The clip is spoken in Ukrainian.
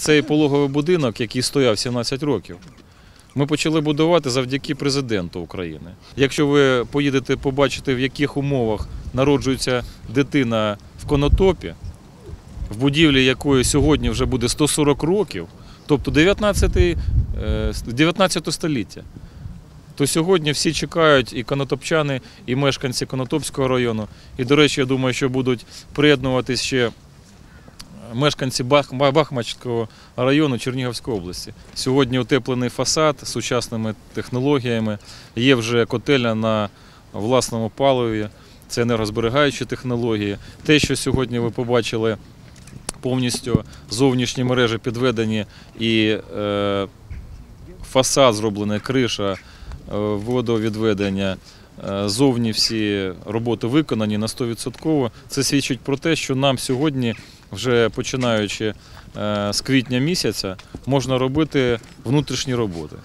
цей пологовий будинок, який стояв 17 років, ми почали будувати завдяки президенту України. Якщо ви поїдете побачити, в яких умовах народжується дитина в конотопі, в будівлі якої сьогодні вже буде 140 років, тобто 19, е, 19 століття, то сьогодні всі чекають і конотопчани, і мешканці Конотопського району. І, до речі, я думаю, що будуть приєднуватись ще мешканці Бах- Ба- Бахмачського району Чернігівської області. Сьогодні утеплений фасад з сучасними технологіями. Є вже котельня на власному паливі, це енергозберігаючі технології. Те, що сьогодні ви побачили, повністю зовнішні мережі підведені і е, фасад зроблений, криша, е, водовідведення. е, Зовні всі роботи виконані на 100%. Це свідчить про те, що нам сьогодні, вже починаючи е, з квітня місяця, можна робити внутрішні роботи.